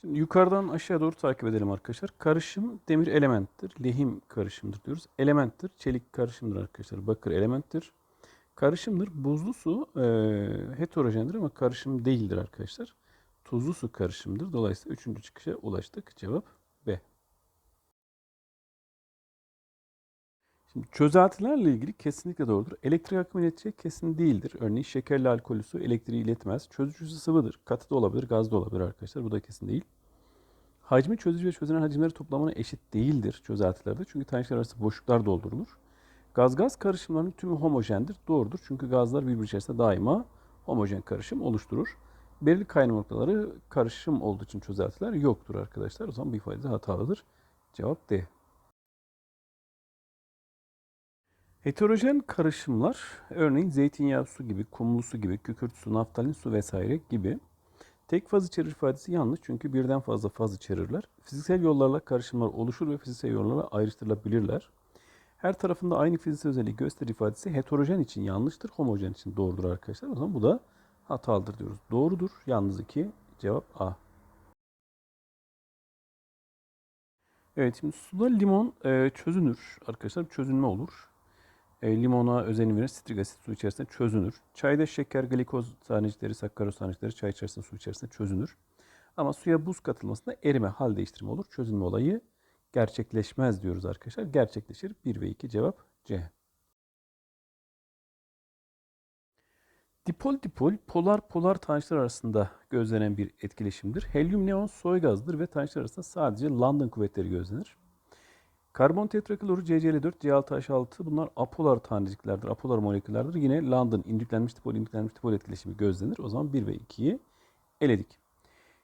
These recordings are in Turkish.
Şimdi yukarıdan aşağı doğru takip edelim arkadaşlar. Karışım demir elementtir. Lehim karışımdır diyoruz. Elementtir. Çelik karışımdır arkadaşlar. Bakır elementtir. Karışımdır. Buzlu su e, heterojendir ama karışım değildir arkadaşlar. Tuzlu su karışımdır. Dolayısıyla üçüncü çıkışa ulaştık. Cevap B. Şimdi çözeltilerle ilgili kesinlikle doğrudur. Elektrik akımı iletecek kesin değildir. Örneğin şekerli alkolü su elektriği iletmez. Çözücüsü sıvıdır. Katı da olabilir, gaz da olabilir arkadaşlar. Bu da kesin değil. Hacmi çözücü ve çözünen hacimleri toplamına eşit değildir çözeltilerde. Çünkü tanecikler arası boşluklar doldurulur. Gaz-gaz karışımlarının tümü homojendir. Doğrudur. Çünkü gazlar birbiri içerisinde daima homojen karışım oluşturur. Belirli kaynama noktaları karışım olduğu için çözeltiler yoktur arkadaşlar. O zaman bu ifade de hatalıdır. Cevap D. Heterojen karışımlar örneğin zeytinyağı su gibi, kumlu su gibi, kükürt su, naftalin su vesaire gibi tek faz içerir ifadesi yanlış çünkü birden fazla faz içerirler. Fiziksel yollarla karışımlar oluşur ve fiziksel yollarla ayrıştırılabilirler. Her tarafında aynı fiziksel özelliği gösterir ifadesi heterojen için yanlıştır, homojen için doğrudur arkadaşlar. O zaman bu da hatalıdır diyoruz. Doğrudur. Yalnız iki. Cevap A. Evet şimdi suda limon e, çözünür arkadaşlar. Çözünme olur. E, limona özenim verir. Sitrik asit su içerisinde çözünür. Çayda şeker, glikoz tanecikleri, sakkaroz tanecikleri çay içerisinde su içerisinde çözünür. Ama suya buz katılmasında erime, hal değiştirme olur. Çözünme olayı gerçekleşmez diyoruz arkadaşlar. Gerçekleşir. 1 ve 2 cevap C. Dipol dipol polar polar tanecikler arasında gözlenen bir etkileşimdir. Helyum neon soy gazdır ve tanecikler arasında sadece London kuvvetleri gözlenir. Karbon tetrakloru CCl4, C6H6 bunlar apolar taneciklerdir, apolar moleküllerdir. Yine London indüklenmiş dipol indüklenmiş dipol etkileşimi gözlenir. O zaman 1 ve 2'yi eledik.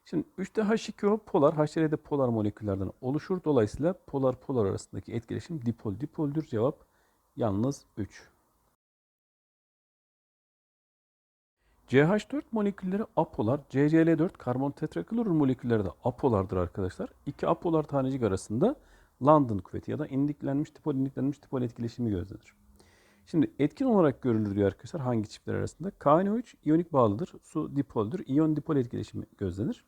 Şimdi 3'te H2O polar, HCl de polar moleküllerden oluşur. Dolayısıyla polar polar arasındaki etkileşim dipol dipoldür. Cevap yalnız 3. CH4 molekülleri apolar, CCl4 karbon tetraklorür molekülleri de apolardır arkadaşlar. İki apolar tanecik arasında London kuvveti ya da indiklenmiş dipol indiklenmiş dipol etkileşimi gözlenir. Şimdi etkin olarak görülür diyor arkadaşlar hangi çiftler arasında? KNO3 iyonik bağlıdır. Su dipoldür. İyon dipol etkileşimi gözlenir.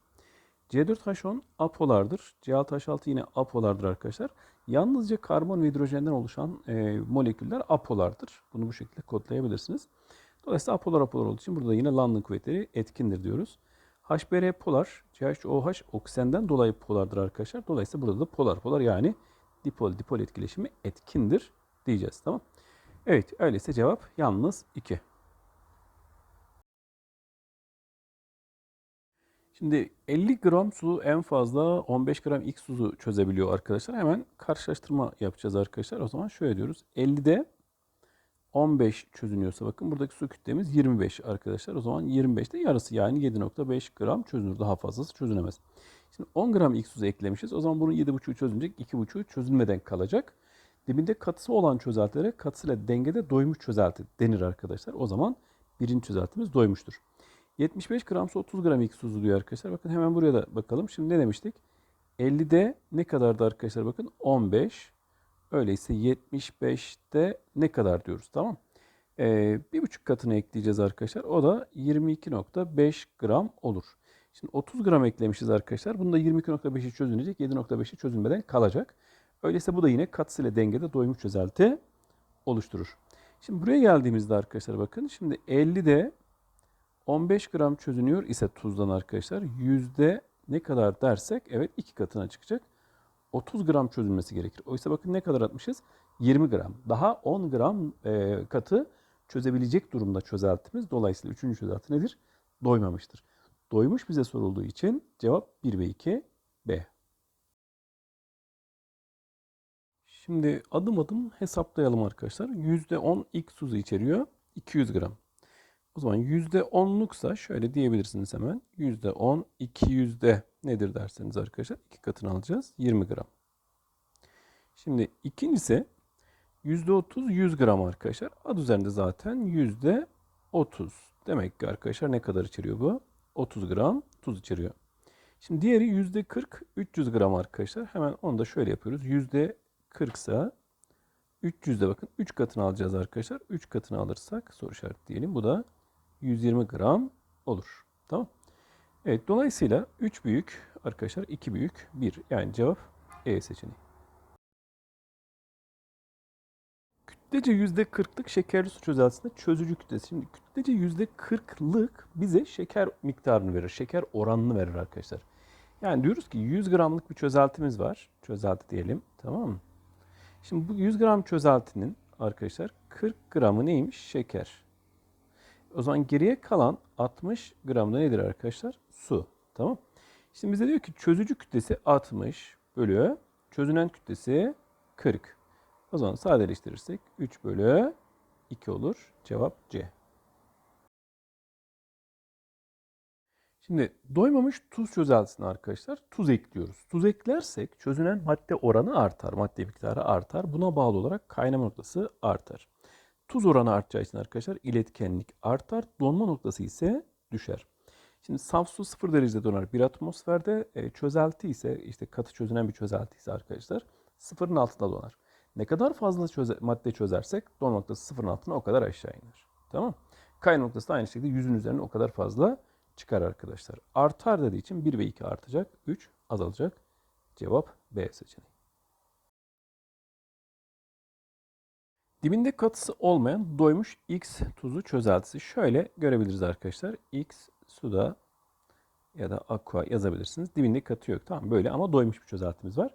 C4H10 apolardır. C6H6 yine apolardır arkadaşlar. Yalnızca karbon ve hidrojenden oluşan e, moleküller apolardır. Bunu bu şekilde kodlayabilirsiniz. Dolayısıyla apolar apolar olduğu için burada yine London kuvvetleri etkindir diyoruz. HBr polar, CHOH oksijenden dolayı polardır arkadaşlar. Dolayısıyla burada da polar polar yani dipol dipol etkileşimi etkindir diyeceğiz. Tamam. Evet öyleyse cevap yalnız 2. Şimdi 50 gram su en fazla 15 gram X tuzu çözebiliyor arkadaşlar. Hemen karşılaştırma yapacağız arkadaşlar. O zaman şöyle diyoruz. 50'de 15 çözünüyorsa bakın buradaki su kütlemiz 25 arkadaşlar. O zaman 25'te yarısı yani 7.5 gram çözünür. Daha fazlası çözünemez. Şimdi 10 gram X tuzu eklemişiz. O zaman bunun 7.5'u çözünecek. 2.5'u çözülmeden kalacak. Dibinde katısı olan çözeltilere katısıyla dengede doymuş çözelti denir arkadaşlar. O zaman birinci çözeltimiz doymuştur. 75 gram su 30 gram X tuzu diyor arkadaşlar. Bakın hemen buraya da bakalım. Şimdi ne demiştik? 50'de ne kadardı arkadaşlar? Bakın 15. Öyleyse 75'te ne kadar diyoruz tamam ee, bir buçuk katını ekleyeceğiz arkadaşlar. O da 22.5 gram olur. Şimdi 30 gram eklemişiz arkadaşlar. Bunda 22.5'i çözünecek. 7.5'i çözülmeden kalacak. Öyleyse bu da yine katısıyla dengede doymuş çözelti oluşturur. Şimdi buraya geldiğimizde arkadaşlar bakın. Şimdi 50'de 15 gram çözünüyor ise tuzdan arkadaşlar. Yüzde ne kadar dersek evet iki katına çıkacak. 30 gram çözülmesi gerekir. Oysa bakın ne kadar atmışız? 20 gram. Daha 10 gram e, katı çözebilecek durumda çözeltimiz. Dolayısıyla 3. çözelti nedir? Doymamıştır. Doymuş bize sorulduğu için cevap 1 ve 2 B. Şimdi adım adım hesaplayalım arkadaşlar. %10 X tuzu içeriyor. 200 gram. O zaman %10'luksa şöyle diyebilirsiniz hemen. %10 200'de nedir derseniz arkadaşlar. iki katını alacağız. 20 gram. Şimdi ikincisi %30 100 gram arkadaşlar. Adı üzerinde zaten %30. Demek ki arkadaşlar ne kadar içeriyor bu? 30 gram tuz içeriyor. Şimdi diğeri %40 300 gram arkadaşlar. Hemen onu da şöyle yapıyoruz. %40 ise 300'de bakın 3 katını alacağız arkadaşlar. 3 katını alırsak soru işareti diyelim. Bu da 120 gram olur. Tamam. Evet dolayısıyla 3 büyük arkadaşlar 2 büyük 1 yani cevap E seçeneği. Kütlece %40'lık şekerli su çözeltisinde çözücü kütlesi. Şimdi kütlece %40'lık bize şeker miktarını verir. Şeker oranını verir arkadaşlar. Yani diyoruz ki 100 gramlık bir çözeltimiz var. Çözelti diyelim. Tamam mı? Şimdi bu 100 gram çözeltinin arkadaşlar 40 gramı neymiş? Şeker. O zaman geriye kalan 60 gram da nedir arkadaşlar? Su. Tamam. Şimdi bize diyor ki çözücü kütlesi 60 bölü çözünen kütlesi 40. O zaman sadeleştirirsek 3 bölü 2 olur. Cevap C. Şimdi doymamış tuz çözeltisine arkadaşlar tuz ekliyoruz. Tuz eklersek çözünen madde oranı artar, madde miktarı artar. Buna bağlı olarak kaynama noktası artar. Tuz oranı artacağı için arkadaşlar iletkenlik artar, donma noktası ise düşer. Şimdi saf su 0 derecede donar bir atmosferde, e, çözelti ise işte katı çözünen bir çözelti ise arkadaşlar sıfırın altında donar. Ne kadar fazla çöze, madde çözersek don noktası sıfırın altına o kadar aşağı iner. Tamam Kaynama noktası da aynı şekilde yüzün üzerine o kadar fazla çıkar arkadaşlar. Artar dediği için 1 ve 2 artacak, 3 azalacak. Cevap B seçeneği. Dibinde katısı olmayan doymuş X tuzu çözeltisi şöyle görebiliriz arkadaşlar. X suda ya da aqua yazabilirsiniz. Dibinde katı yok. Tamam böyle ama doymuş bir çözeltimiz var.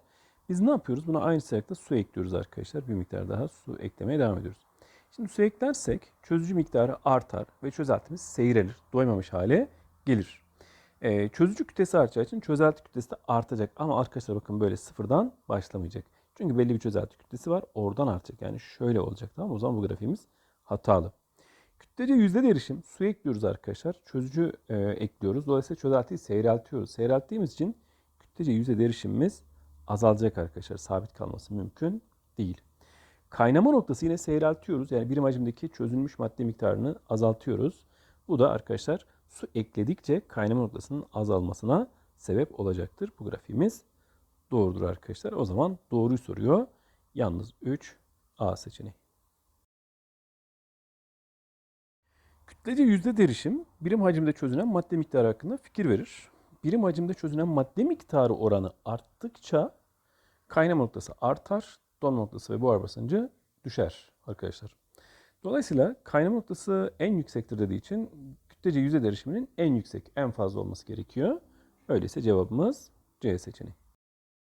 Biz ne yapıyoruz? Buna aynı sıcaklıkta su ekliyoruz arkadaşlar. Bir miktar daha su eklemeye devam ediyoruz. Şimdi su eklersek çözücü miktarı artar ve çözeltimiz seyrelir. Doymamış hale gelir. Ee, çözücü kütlesi artacağı için çözelti kütlesi de artacak. Ama arkadaşlar bakın böyle sıfırdan başlamayacak. Çünkü belli bir çözelti kütlesi var. Oradan artacak. Yani şöyle olacak. Tamam? O zaman bu grafiğimiz hatalı. Kütlece yüzde derişim. Su ekliyoruz arkadaşlar. Çözücü e, ekliyoruz. Dolayısıyla çözeltiyi seyreltiyoruz. Seyrelttiğimiz için kütlece yüzde derişimimiz azalacak arkadaşlar. Sabit kalması mümkün değil. Kaynama noktası yine seyreltiyoruz. Yani birim hacimdeki çözülmüş madde miktarını azaltıyoruz. Bu da arkadaşlar su ekledikçe kaynama noktasının azalmasına sebep olacaktır. Bu grafiğimiz doğrudur arkadaşlar. O zaman doğruyu soruyor. Yalnız 3 A seçeneği. Kütlece yüzde derişim birim hacimde çözünen madde miktarı hakkında fikir verir. Birim hacimde çözünen madde miktarı oranı arttıkça kaynama noktası artar, donma noktası ve buhar basıncı düşer arkadaşlar. Dolayısıyla kaynama noktası en yüksektir dediği için kütlece yüzde derişiminin en yüksek, en fazla olması gerekiyor. Öyleyse cevabımız C seçeneği.